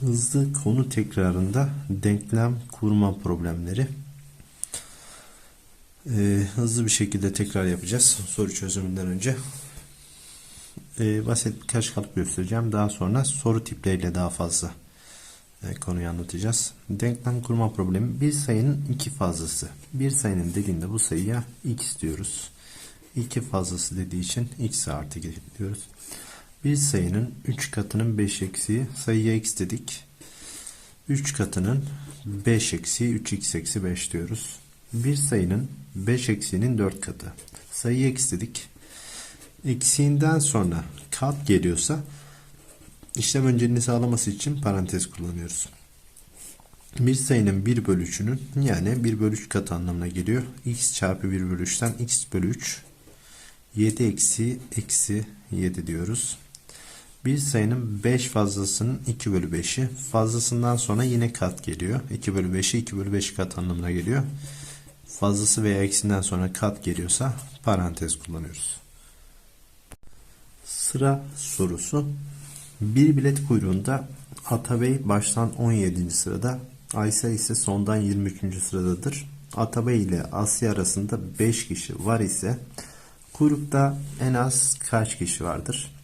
Hızlı konu tekrarında denklem kurma problemleri. Ee, hızlı bir şekilde tekrar yapacağız soru çözümünden önce. Ee, basit birkaç kalıp göstereceğim. Daha sonra soru tipleriyle daha fazla e, konuyu anlatacağız. Denklem kurma problemi bir sayının iki fazlası. Bir sayının dediğinde bu sayıya x diyoruz. İki fazlası dediği için x artı diyoruz. Bir sayının 3 katının 5 eksiği sayıya x dedik. 3 katının 5 eksiği 3x eksi 5 diyoruz. Bir sayının 5 eksiğinin 4 katı. Sayıya x dedik. Eksiğinden sonra kat geliyorsa işlem önceliğini sağlaması için parantez kullanıyoruz. Bir sayının 1 bölü 3'ünün yani 1 bölü 3 katı anlamına geliyor. x çarpı 1 bölü 3'ten x bölü 3 7 eksi eksi 7 diyoruz. Bir sayının 5 fazlasının 2 bölü 5'i fazlasından sonra yine kat geliyor. 2 bölü 5'i 2 bölü 5 kat anlamına geliyor. Fazlası veya eksinden sonra kat geliyorsa parantez kullanıyoruz. Sıra sorusu. Bir bilet kuyruğunda Atabey baştan 17. sırada, Aysa ise sondan 23. sıradadır. Atabey ile Asya arasında 5 kişi var ise kuyrukta en az kaç kişi vardır?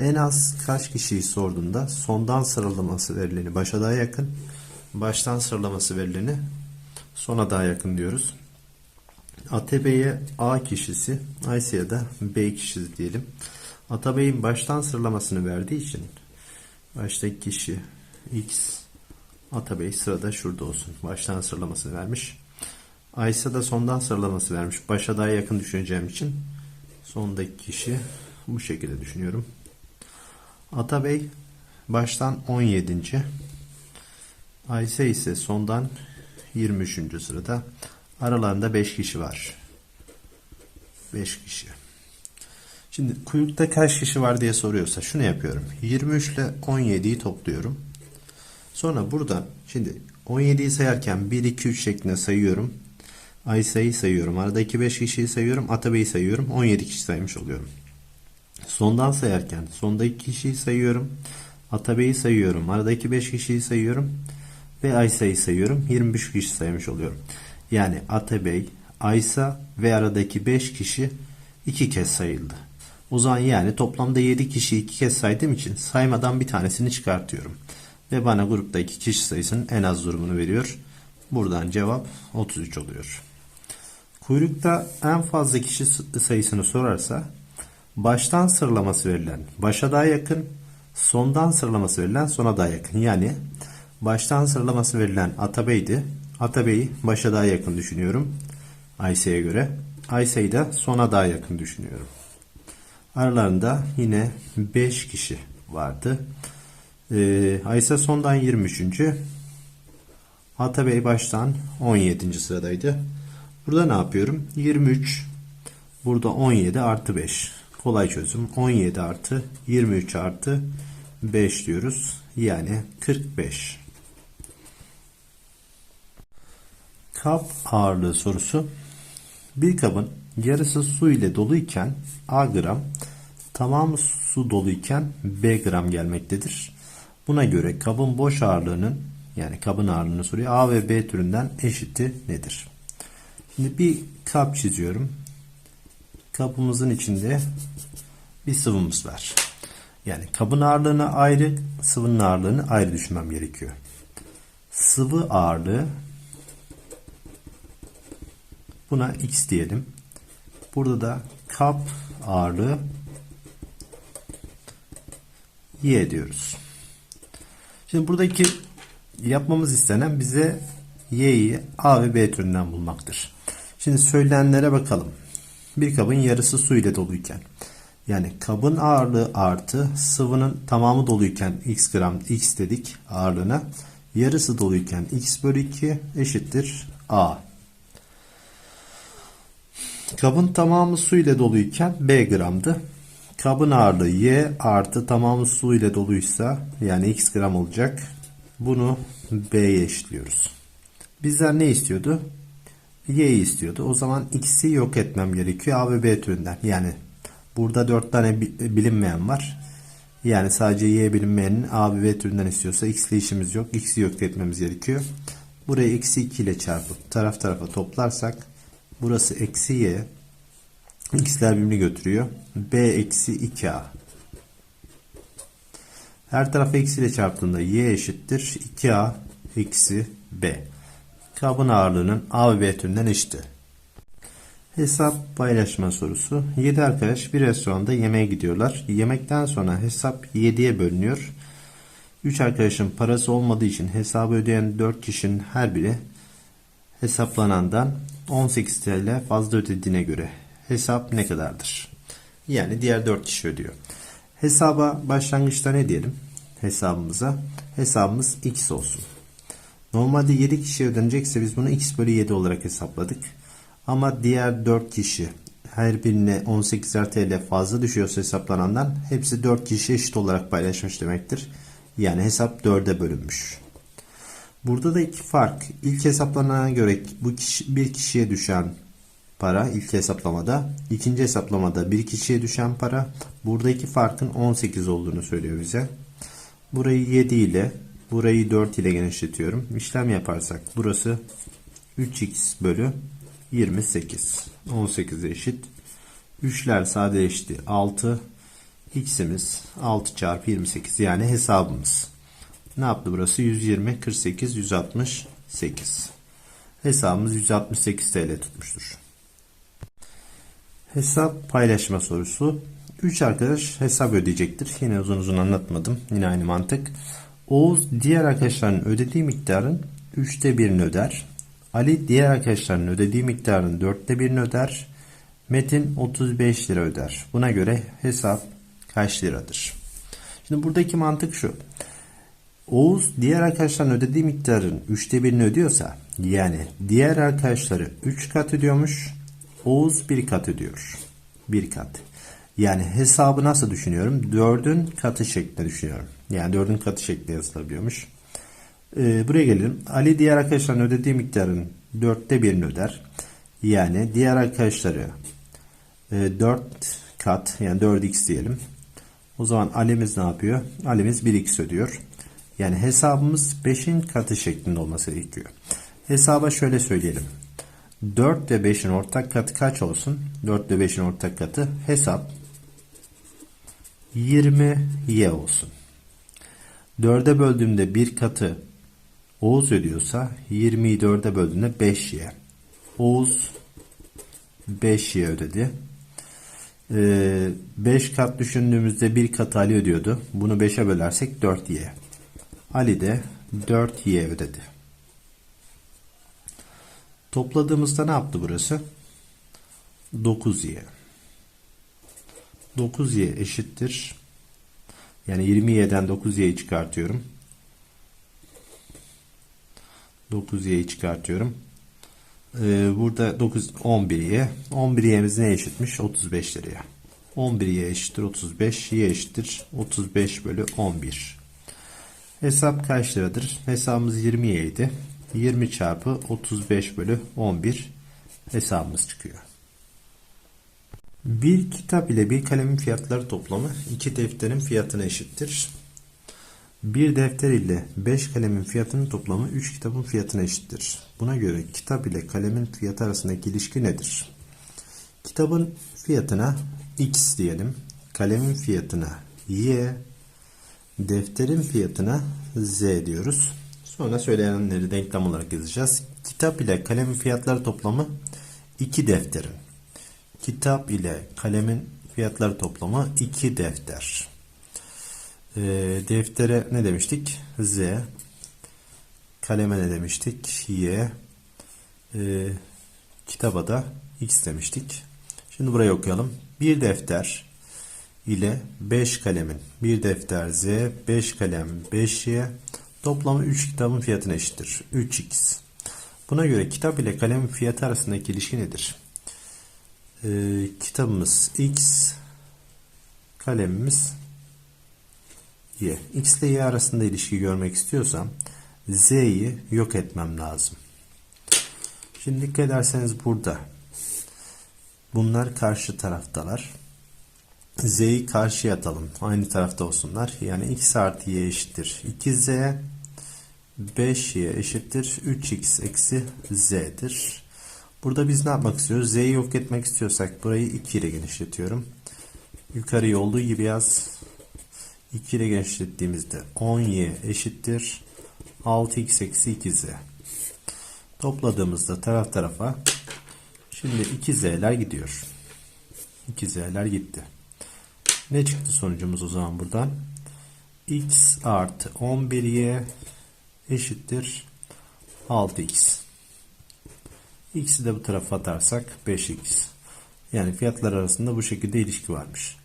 En az kaç kişiyi sorduğunda sondan sıralaması verileni başa daha yakın, baştan sıralaması verileni sona daha yakın diyoruz. Atabey'e A kişisi, Aysa'ya da B kişisi diyelim. Atabey'in baştan sıralamasını verdiği için baştaki kişi X, Atabey sırada şurada olsun. Baştan sıralamasını vermiş. Aysa da sondan sıralaması vermiş. Başa daha yakın düşüneceğim için sondaki kişi bu şekilde düşünüyorum. Atabey baştan 17. Aysa ise sondan 23. sırada. Aralarında 5 kişi var. 5 kişi. Şimdi kuyrukta kaç kişi var diye soruyorsa şunu yapıyorum. 23 ile 17'yi topluyorum. Sonra buradan şimdi 17'yi sayarken 1, 2, 3 şeklinde sayıyorum. Aysa'yı sayıyorum. Aradaki 5 kişiyi sayıyorum. Atabey'i sayıyorum. 17 kişi saymış oluyorum. Sondan sayarken sondaki kişiyi sayıyorum. Atabey'i sayıyorum. Aradaki 5 kişiyi sayıyorum. Ve Aysa'yı sayıyorum. 25 kişi saymış oluyorum. Yani Atabey, Aysa ve aradaki 5 kişi 2 kez sayıldı. O zaman yani toplamda 7 kişi 2 kez saydığım için saymadan bir tanesini çıkartıyorum. Ve bana gruptaki kişi sayısının en az durumunu veriyor. Buradan cevap 33 oluyor. Kuyrukta en fazla kişi sayısını sorarsa baştan sıralaması verilen başa daha yakın, sondan sıralaması verilen sona daha yakın. Yani baştan sıralaması verilen Atabey'di. Atabey'i başa daha yakın düşünüyorum. Ayşe'ye göre. Ayşe'yi de sona daha yakın düşünüyorum. Aralarında yine 5 kişi vardı. Ee, Ayşe sondan 23. Atabey baştan 17. sıradaydı. Burada ne yapıyorum? 23. Burada 17 artı 5. Kolay çözüm. 17 artı 23 artı 5 diyoruz. Yani 45. Kap ağırlığı sorusu. Bir kabın yarısı su ile doluyken A gram, tamamı su doluyken B gram gelmektedir. Buna göre kabın boş ağırlığının yani kabın ağırlığını soruyor. A ve B türünden eşiti nedir? Şimdi bir kap çiziyorum. Kapımızın içinde bir sıvımız var. Yani kabın ağırlığını ayrı, sıvının ağırlığını ayrı düşünmem gerekiyor. Sıvı ağırlığı buna x diyelim. Burada da kap ağırlığı y diyoruz. Şimdi buradaki yapmamız istenen bize y'yi a ve b türünden bulmaktır. Şimdi söylenenlere bakalım. Bir kabın yarısı su ile doluyken yani kabın ağırlığı artı sıvının tamamı doluyken x gram x dedik ağırlığına yarısı doluyken x bölü 2 eşittir a. Kabın tamamı su ile doluyken b gramdı. Kabın ağırlığı y artı tamamı su ile doluysa yani x gram olacak. Bunu b'ye eşitliyoruz. Bizden ne istiyordu? Y'yi istiyordu. O zaman x'i yok etmem gerekiyor a ve b türünden. Yani burada 4 tane bilinmeyen var. Yani sadece y bilinmeyenin a ve b türünden istiyorsa x ile işimiz yok. x'i yok etmemiz gerekiyor. Burayı eksi 2 ile çarpıp taraf tarafa toplarsak burası eksi y x'ler birbirini götürüyor. b eksi 2a her tarafı eksi ile çarptığında y eşittir 2a eksi b. Kabın ağırlığının a ve b türünden eşiti. Hesap paylaşma sorusu. 7 arkadaş bir restoranda yemeğe gidiyorlar. Yemekten sonra hesap 7'ye bölünüyor. 3 arkadaşın parası olmadığı için hesabı ödeyen 4 kişinin her biri hesaplanandan 18 TL fazla ödediğine göre hesap ne kadardır? Yani diğer 4 kişi ödüyor. Hesaba başlangıçta ne diyelim? Hesabımıza. Hesabımız x olsun. Normalde 7 kişiye ödenecekse biz bunu x bölü 7 olarak hesapladık. Ama diğer 4 kişi her birine 18'er TL fazla düşüyorsa hesaplanandan hepsi 4 kişi eşit olarak paylaşmış demektir. Yani hesap 4'e bölünmüş. Burada da iki fark. İlk hesaplanana göre bu kişi, bir kişiye düşen para ilk hesaplamada. ikinci hesaplamada bir kişiye düşen para. Burada iki farkın 18 olduğunu söylüyor bize. Burayı 7 ile burayı 4 ile genişletiyorum. İşlem yaparsak burası 3x bölü 28. 18'e eşit. 3'ler sadeleşti. 6. X'imiz 6 çarpı 28 yani hesabımız. Ne yaptı burası? 120, 48, 168. Hesabımız 168 TL tutmuştur. Hesap paylaşma sorusu. 3 arkadaş hesap ödeyecektir. Yine uzun uzun anlatmadım. Yine aynı mantık. Oğuz diğer arkadaşların ödediği miktarın 3'te birini öder. Ali diğer arkadaşlarının ödediği miktarın 4'te birini öder. Metin 35 lira öder. Buna göre hesap kaç liradır? Şimdi buradaki mantık şu. Oğuz diğer arkadaşların ödediği miktarın 3'te birini ödüyorsa yani diğer arkadaşları 3 kat ödüyormuş. Oğuz 1 kat ödüyor. 1 kat. Yani hesabı nasıl düşünüyorum? 4'ün katı şeklinde düşünüyorum. Yani 4'ün katı şeklinde yazılabiliyormuş. Ee, buraya gelelim. Ali diğer arkadaşların ödediği miktarın 4'te birini öder. Yani diğer arkadaşları e, 4 kat yani 4x diyelim. O zaman Ali'miz ne yapıyor? Ali'miz 1x ödüyor. Yani hesabımız 5'in katı şeklinde olması gerekiyor. Hesaba şöyle söyleyelim. 4 ve 5'in ortak katı kaç olsun? 4 ve 5'in ortak katı hesap 20y olsun. 4'e böldüğümde bir katı Oğuz ödüyorsa 20'yi 4'e böldüğünde 5y. Oğuz 5y ödedi. 5 kat düşündüğümüzde bir kat Ali ödüyordu. Bunu 5'e bölersek 4y. Ali de 4y ödedi. Topladığımızda ne yaptı burası? 9y. 9y eşittir. Yani 20y'den 9y'yi çıkartıyorum. 9y'yi çıkartıyorum. Ee, burada 9 11'ye 11y'miz ne eşitmiş? 35 liraya. 11y eşittir 35, y eşittir 35 bölü 11. Hesap kaç liradır? Hesabımız 20 idi. 20 çarpı 35 bölü 11 hesabımız çıkıyor. Bir kitap ile bir kalemin fiyatları toplamı iki defterin fiyatına eşittir. Bir defter ile 5 kalemin fiyatının toplamı 3 kitabın fiyatına eşittir. Buna göre kitap ile kalemin fiyatı arasındaki ilişki nedir? Kitabın fiyatına x diyelim. Kalemin fiyatına y, defterin fiyatına z diyoruz. Sonra söylenenleri denklem olarak yazacağız. Kitap ile kalemin fiyatları toplamı 2 defterin. Kitap ile kalemin fiyatları toplamı 2 defter. E, deftere ne demiştik? Z. Kaleme ne demiştik? Y. E, kitaba da X demiştik. Şimdi burayı okuyalım. Bir defter ile 5 kalemin bir defter Z, 5 kalem 5Y toplamı 3 kitabın fiyatına eşittir. 3x. Buna göre kitap ile kalemin fiyatı arasındaki ilişki nedir? Ee, kitabımız x, kalemimiz y. x ile y arasında ilişki görmek istiyorsam z'yi yok etmem lazım. Şimdi dikkat ederseniz burada bunlar karşı taraftalar. Z'yi karşıya atalım. Aynı tarafta olsunlar. Yani x artı y eşittir 2z. 5y eşittir 3x eksi z'dir. Burada biz ne yapmak istiyoruz? Z'yi yok etmek istiyorsak burayı 2 ile genişletiyorum. Yukarıya olduğu gibi yaz. 2 ile genişlettiğimizde 10y eşittir 6x eksi 2z. Topladığımızda taraf tarafa şimdi 2z'ler gidiyor. 2z'ler gitti. Ne çıktı sonucumuz o zaman buradan? x artı 11y eşittir 6x. X'i de bu tarafa atarsak 5x. Yani fiyatlar arasında bu şekilde ilişki varmış.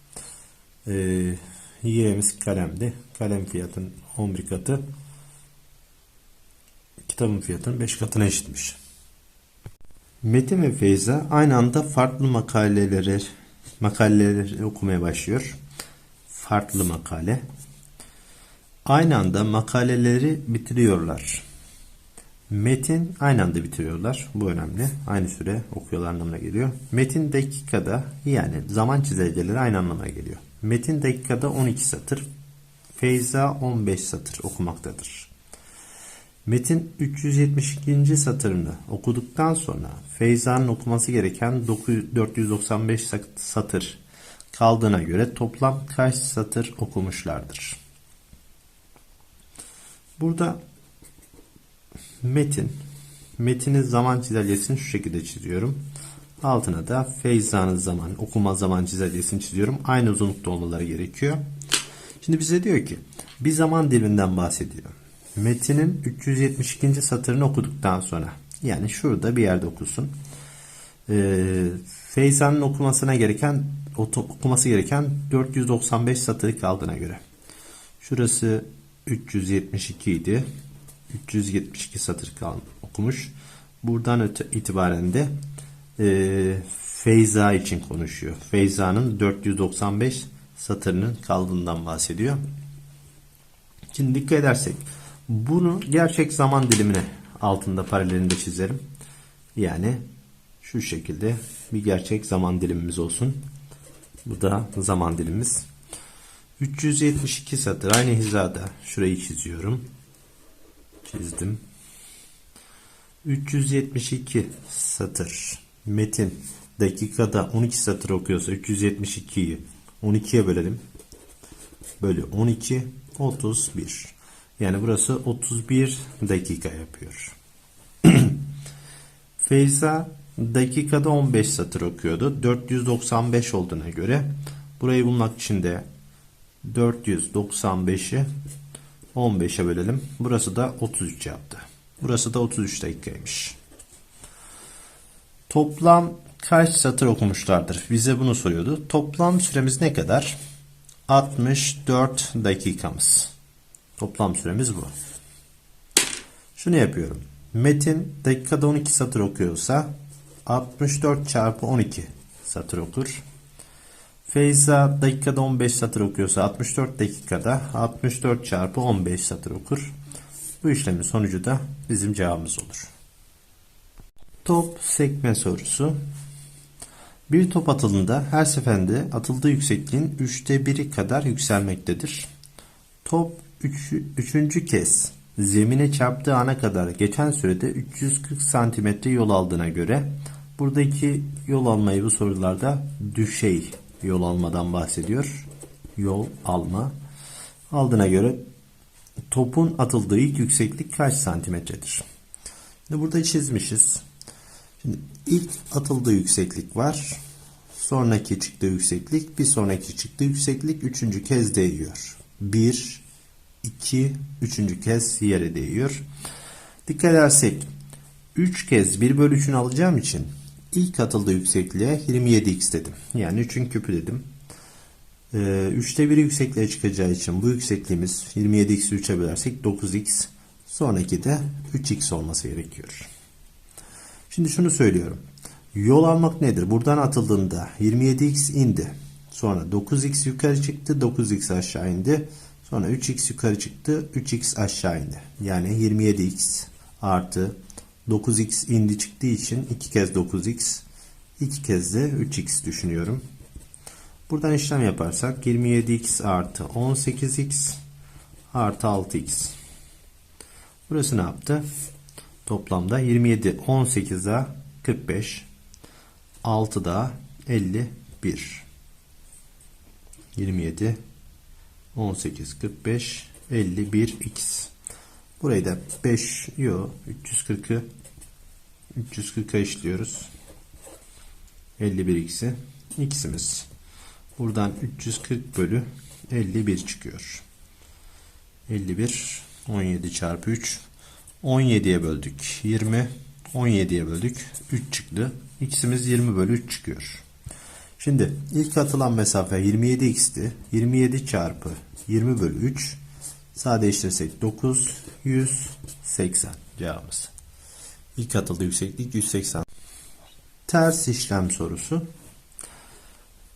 Ee, y'miz kalemdi. Kalem fiyatın 11 katı. Kitabın fiyatının 5 katına eşitmiş. Metin ve Feyza aynı anda farklı makaleleri makaleleri okumaya başlıyor. Farklı makale. Aynı anda makaleleri bitiriyorlar. Metin aynı anda bitiriyorlar. Bu önemli. Aynı süre okuyorlar anlamına geliyor. Metin dakikada yani zaman çizelgeleri aynı anlamına geliyor. Metin dakikada 12 satır. Feyza 15 satır okumaktadır. Metin 372. satırını okuduktan sonra Feyza'nın okuması gereken 495 satır kaldığına göre toplam kaç satır okumuşlardır? Burada metin metinin zaman çizelgesini şu şekilde çiziyorum. Altına da Feyza'nın zaman okuma zaman çizelgesini çiziyorum. Aynı uzunlukta olmaları gerekiyor. Şimdi bize diyor ki bir zaman diliminden bahsediyor. Metinin 372. satırını okuduktan sonra yani şurada bir yerde okusun. Ee, Feyza'nın okumasına gereken okuması gereken 495 satırı kaldığına göre. Şurası 372 idi. 372 satır kal okumuş. Buradan itibaren de e, Feyza için konuşuyor. Feyza'nın 495 satırının kaldığından bahsediyor. Şimdi dikkat edersek bunu gerçek zaman dilimine altında paralelinde çizerim. Yani şu şekilde bir gerçek zaman dilimimiz olsun. Bu da zaman dilimimiz. 372 satır aynı hizada. Şurayı çiziyorum. Çizdim. 372 satır. Metin dakikada 12 satır okuyorsa 372'yi 12'ye bölelim. Bölü 12 31. Yani burası 31 dakika yapıyor. Feyza dakikada 15 satır okuyordu. 495 olduğuna göre burayı bulmak için de 495'i 15'e bölelim. Burası da 33 yaptı. Burası da 33 dakikaymış. Toplam kaç satır okumuşlardır? Bize bunu soruyordu. Toplam süremiz ne kadar? 64 dakikamız. Toplam süremiz bu. Şunu yapıyorum. Metin dakikada 12 satır okuyorsa 64 çarpı 12 satır okur. Feyza dakikada 15 satır okuyorsa 64 dakikada 64 çarpı 15 satır okur. Bu işlemin sonucu da bizim cevabımız olur. Top sekme sorusu. Bir top atıldığında her seferinde atıldığı yüksekliğin üçte biri kadar yükselmektedir. Top üç, üçüncü kez zemine çarptığı ana kadar geçen sürede 340 santimetre yol aldığına göre buradaki yol almayı bu sorularda düşey yol almadan bahsediyor. Yol alma. Aldığına göre topun atıldığı ilk yükseklik kaç santimetredir? Şimdi burada çizmişiz. Şimdi ilk atıldığı yükseklik var. Sonraki çıktığı yükseklik, bir sonraki çıktığı yükseklik üçüncü kez değiyor. Bir, iki, üçüncü kez yere değiyor. Dikkat edersek 3 kez 1 bölü 3'ünü alacağım için ilk atıldığı yüksekliğe 27x dedim. Yani 3'ün küpü dedim. Ee, 3'te 1 yüksekliğe çıkacağı için bu yüksekliğimiz 27x'i 3'e bölersek 9x. Sonraki de 3x olması gerekiyor. Şimdi şunu söylüyorum. Yol almak nedir? Buradan atıldığında 27x indi. Sonra 9x yukarı çıktı. 9x aşağı indi. Sonra 3x yukarı çıktı. 3x aşağı indi. Yani 27x artı 9x indi çıktığı için 2 kez 9x 2 kez de 3x düşünüyorum. Buradan işlem yaparsak 27x artı 18x artı 6x. Burası ne yaptı? Toplamda 27 18 daha 45 6 daha 51 27 18 45 51 x. Burayı da 5 yo 340'ı 340'a işliyoruz. 51 x'i x'imiz. Buradan 340 bölü 51 çıkıyor. 51 17 çarpı 3 17'ye böldük 20 17'ye böldük 3 çıktı. X'imiz 20 bölü 3 çıkıyor. Şimdi ilk atılan mesafe 27x'ti. 27 çarpı 20 bölü 3 sadeleştirirsek 9 180 cevabımız. İlk atıldığı yükseklik 180. Ters işlem sorusu.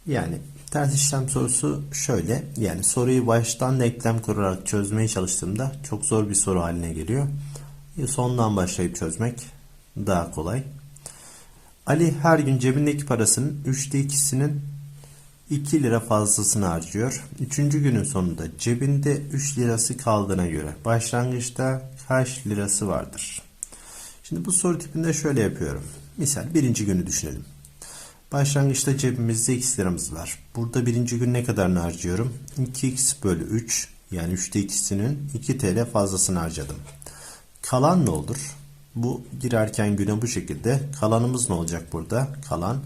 Yani ters işlem sorusu şöyle. Yani soruyu baştan denklem kurarak çözmeye çalıştığımda çok zor bir soru haline geliyor. Sondan başlayıp çözmek daha kolay. Ali her gün cebindeki parasının üçte ikisinin 2 lira fazlasını harcıyor. Üçüncü günün sonunda cebinde 3 lirası kaldığına göre başlangıçta kaç lirası vardır? Şimdi bu soru tipinde şöyle yapıyorum. Misal birinci günü düşünelim. Başlangıçta cebimizde x liramız var. Burada birinci gün ne kadarını harcıyorum? 2x bölü 3 yani 3'te ikisinin 2 TL fazlasını harcadım. Kalan ne olur? Bu girerken güne bu şekilde. Kalanımız ne olacak burada? Kalan.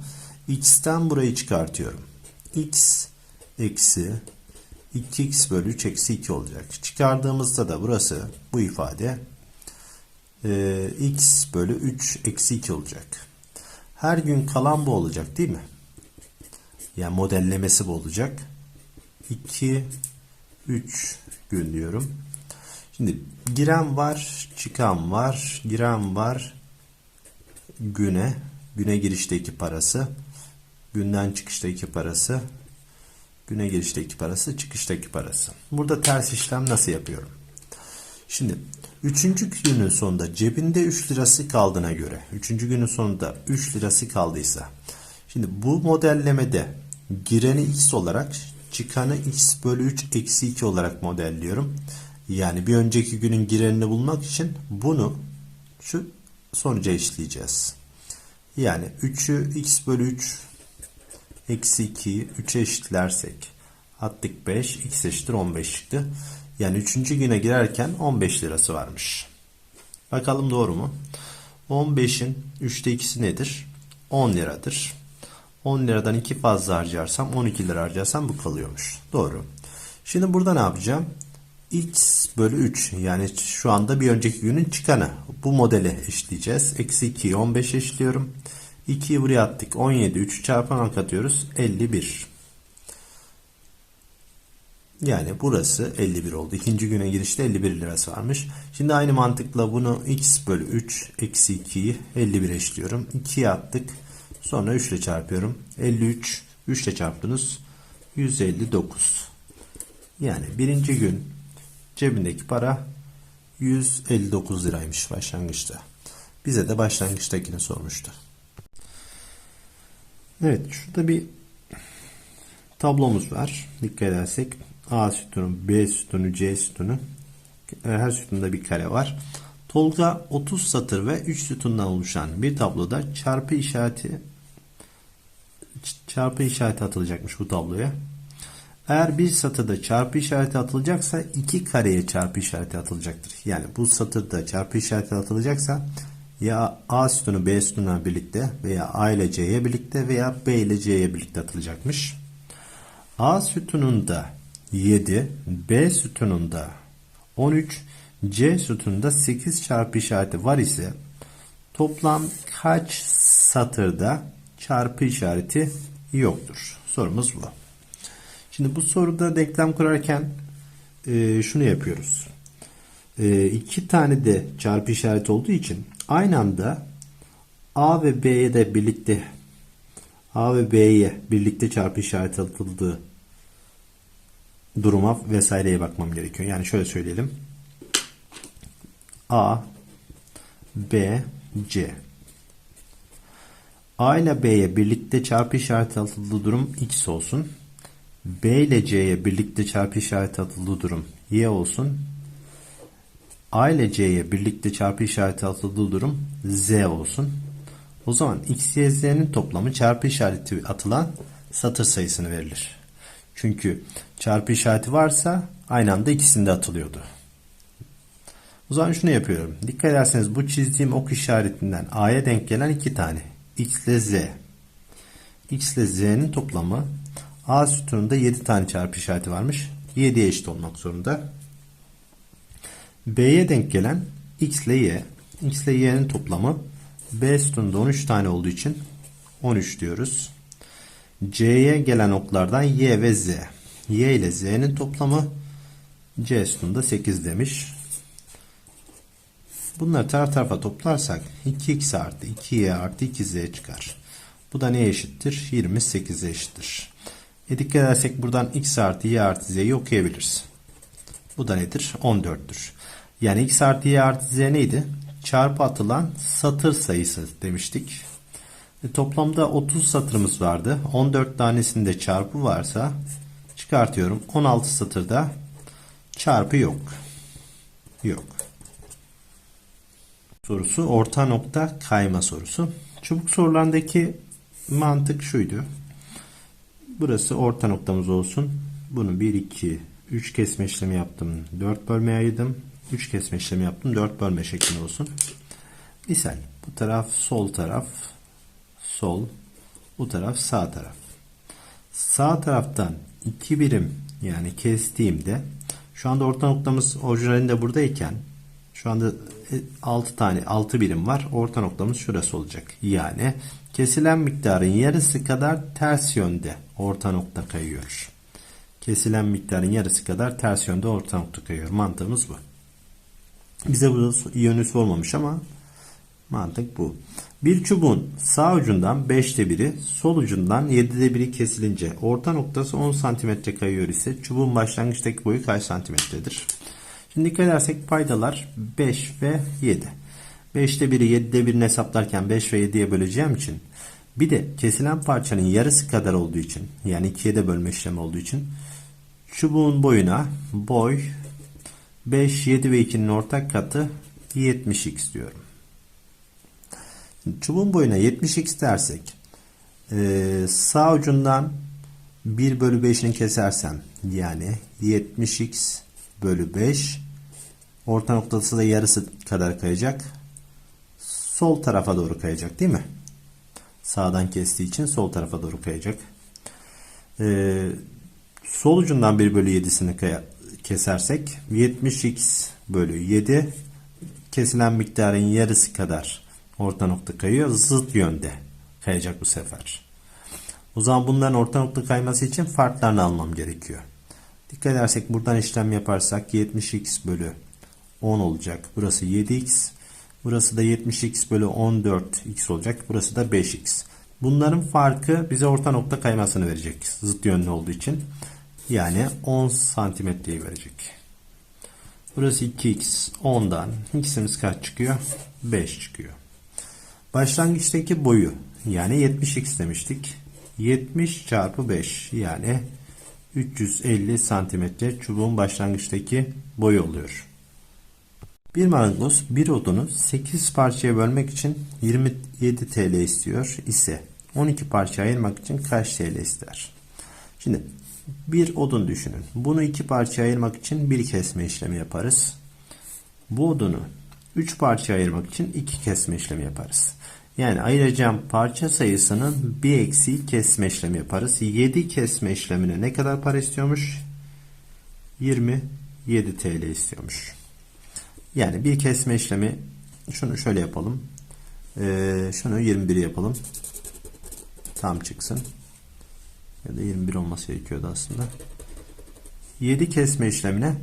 X'ten burayı çıkartıyorum. X eksi 2x bölü 3 eksi 2 olacak. Çıkardığımızda da burası bu ifade e, x bölü 3 eksi 2 olacak. Her gün kalan bu olacak değil mi? Yani modellemesi bu olacak. 2 3 gün diyorum. Şimdi giren var, çıkan var, giren var güne, güne girişteki parası, günden çıkıştaki parası, güne girişteki parası, çıkıştaki parası. Burada ters işlem nasıl yapıyorum? Şimdi üçüncü günün sonunda cebinde 3 lirası kaldığına göre, üçüncü günün sonunda 3 lirası kaldıysa, şimdi bu modellemede gireni x olarak, çıkanı x bölü 3 eksi 2 olarak modelliyorum. Yani bir önceki günün girenini bulmak için bunu şu sonuca eşleyeceğiz. Yani 3'ü x bölü 3 eksi 2'yi 3'e eşitlersek attık 5 x eşittir 15 çıktı. Yani 3. güne girerken 15 lirası varmış. Bakalım doğru mu? 15'in 3'te 2'si nedir? 10 liradır. 10 liradan 2 fazla harcarsam 12 lira harcarsam bu kalıyormuş. Doğru. Şimdi burada ne yapacağım? x bölü 3 yani şu anda bir önceki günün çıkanı. Bu modele eşleyeceğiz. Eksi 2'yi 15 eşliyorum. 2'yi buraya attık. 17 3 çarparak atıyoruz. 51. Yani burası 51 oldu. İkinci güne girişte 51 lirası varmış. Şimdi aynı mantıkla bunu x bölü 3 eksi 2'yi 51 eşliyorum. 2'ye attık. Sonra 3 ile çarpıyorum. 53 3 ile çarptınız. 159. Yani birinci gün cebindeki para 159 liraymış başlangıçta. Bize de başlangıçtakini sormuştu. Evet şurada bir tablomuz var. Dikkat edersek A sütunu, B sütunu, C sütunu her sütunda bir kare var. Tolga 30 satır ve 3 sütundan oluşan bir tabloda çarpı işareti çarpı işareti atılacakmış bu tabloya. Eğer bir satırda çarpı işareti atılacaksa iki kareye çarpı işareti atılacaktır. Yani bu satırda çarpı işareti atılacaksa ya A sütunu B sütununa birlikte veya A ile C'ye birlikte veya B ile C'ye birlikte atılacakmış. A sütununda 7, B sütununda 13, C sütununda 8 çarpı işareti var ise toplam kaç satırda çarpı işareti yoktur? Sorumuz bu. Şimdi bu soruda denklem kurarken e, şunu yapıyoruz. E, iki tane de çarpı işareti olduğu için aynı anda A ve B'ye de birlikte A ve B'ye birlikte çarpı işareti atıldığı duruma vesaireye bakmam gerekiyor. Yani şöyle söyleyelim. A B C A ile B'ye birlikte çarpı işareti atıldığı durum x olsun. B ile C'ye birlikte çarpı işareti atıldığı durum Y olsun. A ile C'ye birlikte çarpı işareti atıldığı durum Z olsun. O zaman X, Y, Z'nin toplamı çarpı işareti atılan satır sayısını verilir. Çünkü çarpı işareti varsa aynı anda ikisinde atılıyordu. O zaman şunu yapıyorum. Dikkat ederseniz bu çizdiğim ok işaretinden A'ya denk gelen iki tane. X ile Z. X ile Z'nin toplamı A sütununda 7 tane çarpı işareti varmış. 7'ye eşit olmak zorunda. B'ye denk gelen X ile Y. X ile Y'nin toplamı B sütununda 13 tane olduğu için 13 diyoruz. C'ye gelen oklardan Y ve Z. Y ile Z'nin toplamı C sütununda 8 demiş. Bunları taraf tarafa toplarsak 2x artı 2y artı 2z çıkar. Bu da neye eşittir? 28'e eşittir. E dikkat edersek buradan x artı y artı z'yi okuyabiliriz. Bu da nedir? 14'tür. Yani x artı y artı z neydi? Çarpı atılan satır sayısı demiştik. E toplamda 30 satırımız vardı. 14 tanesinde çarpı varsa çıkartıyorum. 16 satırda çarpı yok. Yok sorusu orta nokta kayma sorusu. Çubuk sorularındaki mantık şuydu. Burası orta noktamız olsun. Bunu 1, 2, 3 kesme işlemi yaptım. 4 bölmeye ayırdım. 3 kesme işlemi yaptım. 4 bölme şeklinde olsun. Misal bu taraf sol taraf sol bu taraf sağ taraf. Sağ taraftan 2 birim yani kestiğimde şu anda orta noktamız orijinalinde buradayken şu anda 6 tane 6 birim var. Orta noktamız şurası olacak. Yani kesilen miktarın yarısı kadar ters yönde orta nokta kayıyor. Kesilen miktarın yarısı kadar ters yönde orta nokta kayıyor. Mantığımız bu. Bize burada yönü sormamış ama mantık bu. Bir çubuğun sağ ucundan 5'te biri, sol ucundan 7'de biri kesilince orta noktası 10 cm kayıyor ise çubuğun başlangıçtaki boyu kaç santimetredir? Şimdi dikkat edersek paydalar 5 ve 7. 5'te 1'i 7'de 1'ini hesaplarken 5 ve 7'ye böleceğim için bir de kesilen parçanın yarısı kadar olduğu için yani 2'ye de bölme işlemi olduğu için çubuğun boyuna boy 5, 7 ve 2'nin ortak katı 70x diyorum. Çubuğun boyuna 70x dersek sağ ucundan 1 bölü 5'ini kesersem yani 70x bölü 5. Orta noktası da yarısı kadar kayacak. Sol tarafa doğru kayacak değil mi? Sağdan kestiği için sol tarafa doğru kayacak. Ee, sol ucundan 1 bölü 7'sini kesersek 70x bölü 7 kesilen miktarın yarısı kadar orta nokta kayıyor. Zıt yönde kayacak bu sefer. O zaman bunların orta nokta kayması için farklarını almam gerekiyor. Dikkat edersek buradan işlem yaparsak 70x bölü 10 olacak. Burası 7x. Burası da 70x bölü 14x olacak. Burası da 5x. Bunların farkı bize orta nokta kaymasını verecek. Zıt yönlü olduğu için. Yani 10 santimetreyi verecek. Burası 2x. 10'dan x'imiz kaç çıkıyor? 5 çıkıyor. Başlangıçtaki boyu yani 70x demiştik. 70 çarpı 5 yani 350 santimetre çubuğun başlangıçtaki boyu oluyor. Bir marangoz bir odunu 8 parçaya bölmek için 27 TL istiyor ise 12 parçaya ayırmak için kaç TL ister? Şimdi bir odun düşünün. Bunu iki parçaya ayırmak için bir kesme işlemi yaparız. Bu odunu 3 parçaya ayırmak için iki kesme işlemi yaparız. Yani ayıracağım parça sayısının bir eksiği kesme işlemi yaparız. 7 kesme işlemine ne kadar para istiyormuş? 27 TL istiyormuş. Yani bir kesme işlemi şunu şöyle yapalım. Ee, şunu 21 yapalım. Tam çıksın. Ya da 21 olması gerekiyordu aslında. 7 kesme işlemine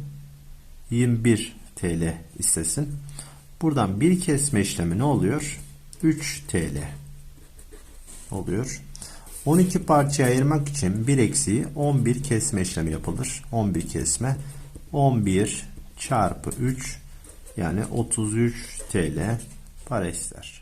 21 TL istesin. Buradan bir kesme işlemi ne oluyor? 3 TL oluyor. 12 parçaya ayırmak için bir eksiği 11 kesme işlemi yapılır. 11 kesme 11 çarpı 3 yani 33 TL para ister.